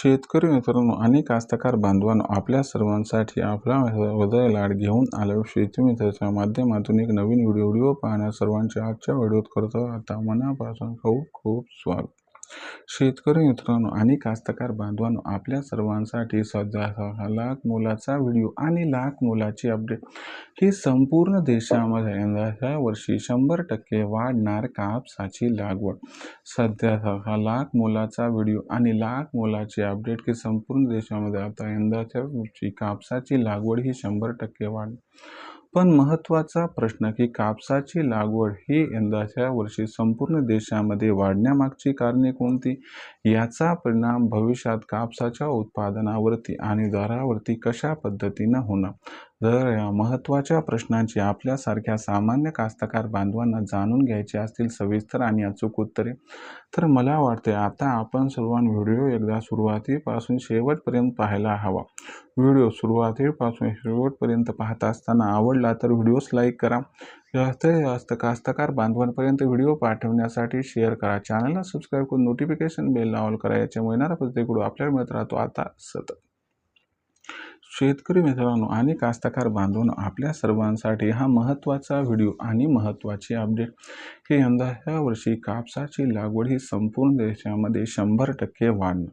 शेतकरी मित्रांनो आणि कास्तकार बांधवांनो आपल्या सर्वांसाठी आपला हृदय लाड घेऊन आलो शेतीमित्राच्या माध्यमातून एक नवीन व्हिडिओ व्हिडिओ पाहण्यास सर्वांच्या आजच्या व्हिडिओत करतो आता मनापासून खूप खूप स्वागत. शेतकरी मित्रांनो आणि कास्तकार बांधवांनो आपल्या सर्वांसाठी सध्या लाख मोलाचा व्हिडिओ आणि लाख मोलाची अपडेट ही संपूर्ण देशामध्ये यंदाच्या वर्षी शंभर टक्के वाढणार कापसाची लागवड. सध्या लाख मोलाचा व्हिडिओ आणि लाख मोलाची अपडेट की संपूर्ण देशामध्ये आता यंदाच्या वर्षी कापसाची लागवड ही शंभर टक्के वाढ पण महत्त्वाचा प्रश्न की कापसाची लागवड ही यंदाच्या वर्षी संपूर्ण देशामध्ये वाढण्यामागची कारणे कोणती? याचा परिणाम भविष्यात कापसाच्या उत्पादनावरती आणि दरावरती कशा पद्धतीनं होणार? जर या महत्त्वाच्या प्रश्नांची आपल्यासारख्या सामान्य कास्तकार बांधवांना जाणून घ्यायचे असतील सविस्तर आणि अचूक उत्तरे. तर मला वाटते आता आपण सर्वांनी व्हिडिओ एकदा सुरुवातीपासून शेवटपर्यंत पाहायला हवा. व्हिडिओ सुरुवातीपासून शेवटपर्यंत पाहत असताना आवडला तर व्हिडिओस लाईक करा. जास्तीत जास्त कास्तकार बांधवांपर्यंत व्हिडिओ पाठवण्यासाठी शेअर करा. चॅनलला सबस्क्राईब करून नोटिफिकेशन बेल लावल करा. याच्यामुळे येणारा प्रत्येक आपल्याला मिळत राहतो. आता सतत शेतकरी मित्रांनो आणि कास्तकार बांधून आपल्या सर्वांसाठी हा महत्त्वाचा व्हिडिओ आणि महत्त्वाची अपडेट. हे यंदा ह्या वर्षी कापसाची लागवड ही संपूर्ण देशामध्ये शंभर टक्के वाढणं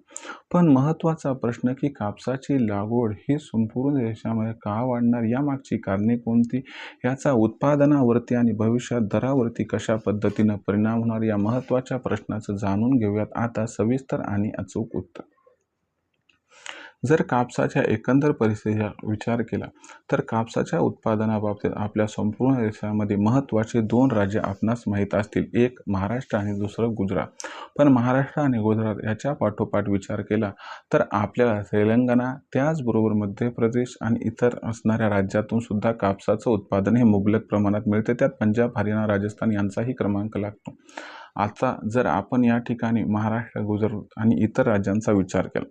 पण महत्त्वाचा प्रश्न की कापसाची लागवड ही संपूर्ण देशामध्ये का वाढणार? यामागची कारणे कोणती? याचा उत्पादनावरती आणि भविष्यात दरावरती कशा पद्धतीनं परिणाम होणार? या महत्त्वाच्या प्रश्नाचं जाणून घेऊयात. आता सविस्तर आणि अचूक उत्तर. जर कापसाच्या एकंदर परिस्थितीचा विचार केला तर कापसाच्या उत्पादनाबाबतीत आपल्या संपूर्ण देशामध्ये महत्त्वाचे दोन राज्य आपणास माहीत असतील. एक महाराष्ट्र आणि दुसरं गुजरात. पण महाराष्ट्र आणि गुजरात याच्या पाठोपाठ विचार केला तर आपल्याला तेलंगणा त्याचबरोबर मध्य प्रदेश आणि इतर असणाऱ्या राज्यातून सुद्धा कापसाचं उत्पादन हे मुबलक प्रमाणात मिळते. त्यात पंजाब हरियाणा राजस्थान यांचाही क्रमांक लागतो. आता जर आपण या ठिकाणी महाराष्ट्र गुजरात आणि इतर राज्यांचा विचार केला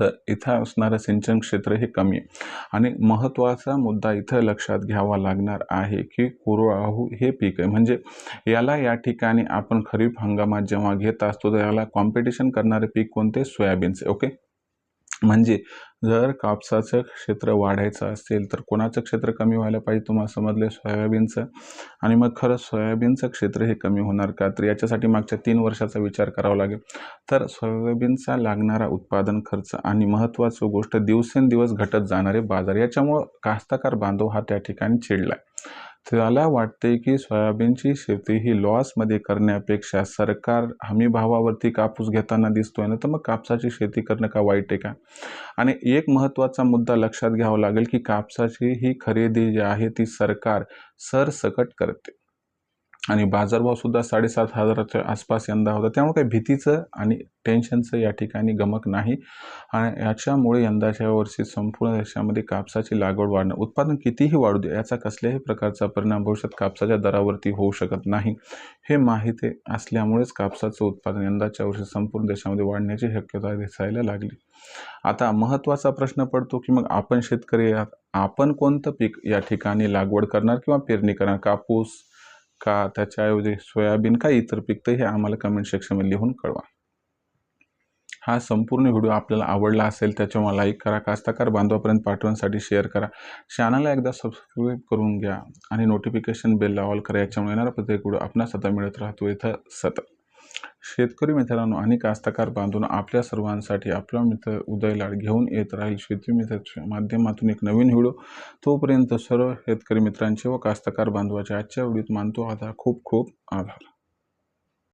तर इथं असणारं सिंचन क्षेत्र हे कमी आहे. आणि महत्त्वाचा मुद्दा इथं लक्षात घ्यावा लागणार आहे की कोरवाहू हे पीक आहे. म्हणजे याला या ठिकाणी आपण खरीप हंगामात जेव्हा घेत असतो तर याला कॉम्पिटिशन करणारे पीक कोणते? सोयाबीनचे. ओके म्हणजे जर कापसाचं क्षेत्र वाढायचं असेल तर कोणाचं क्षेत्र कमी व्हायला पाहिजे तुम्हाला समजलं सोयाबीनचं? आणि मग खरं सोयाबीनचं क्षेत्र हे कमी होणार का? तर याच्यासाठी मागच्या तीन वर्षाचा विचार करावा लागेल. तर सोयाबीनचा लागणारा उत्पादन खर्च आणि महत्त्वाचं गोष्ट दिवसेंदिवस घटत जाणारे बाजार याच्यामुळं कास्तकार बांधव हा त्या ठिकाणी चिडला आहे त्याला वाटते की सोयाबीनची शेती ही लॉसमध्ये करण्यापेक्षा सरकार हमी भावावरती कापूस घेताना दिसतोय ना तर मग कापसाची शेती करणं का वाईट आहे का? आणि एक महत्त्वाचा मुद्दा लक्षात घ्यावा लागेल की कापसाची ही खरेदी जी आहे ती सरकार सरसकट करते. आणि बाजारभावसुद्धा साडेसात हजाराच्या आसपास यंदा होता. त्यामुळे काही भीतीचं आणि टेन्शनचं या ठिकाणी गमक नाही. आणि याच्यामुळे यंदाच्या वर्षी संपूर्ण देशामध्ये कापसाची लागवड वाढणं उत्पादन कितीही वाढू दे याचा कसल्याही प्रकारचा परिणाम भविष्यात कापसाच्या दरावरती होऊ शकत नाही. हे माहिती असल्यामुळेच कापसाचं उत्पादन यंदाच्या वर्षी संपूर्ण देशामध्ये वाढण्याची शक्यता दिसायला लागली. आता महत्त्वाचा प्रश्न पडतो की मग आपण शेतकरी आपण कोणतं पीक या ठिकाणी लागवड करणार किंवा पेरणी करणार? कापूस का त्याच्याऐवजी सोयाबीन का इतर पिकतं हे आम्हाला कमेंट सेक्शनमध्ये लिहून कळवा. हा संपूर्ण व्हिडिओ आपल्याला आवडला असेल त्याच्यावर लाईक करा कास्ताकार बांधवापर्यंत पाठवण्यासाठी शेअर करा. चॅनलला एकदा सबस्क्राईब करून घ्या आणि नोटिफिकेशन बेल ऑल करा. याच्यामुळे येणारा प्रत्येक व्हिडिओ आपणास आता मिळत राहतो. इथं सतत. शेतकरी मित्रांनो आणि कास्तकार बांधून आपल्या सर्वांसाठी आपला मित्र उदय लाड घेऊन येत राहील शेती मित्राच्या माध्यमातून एक नवीन व्हिडिओ. तोपर्यंत सर्व शेतकरी मित्रांचे व कास्तकार बांधवाचे आजच्या व्हिडिओत मानतो आता खूप खूप आभार.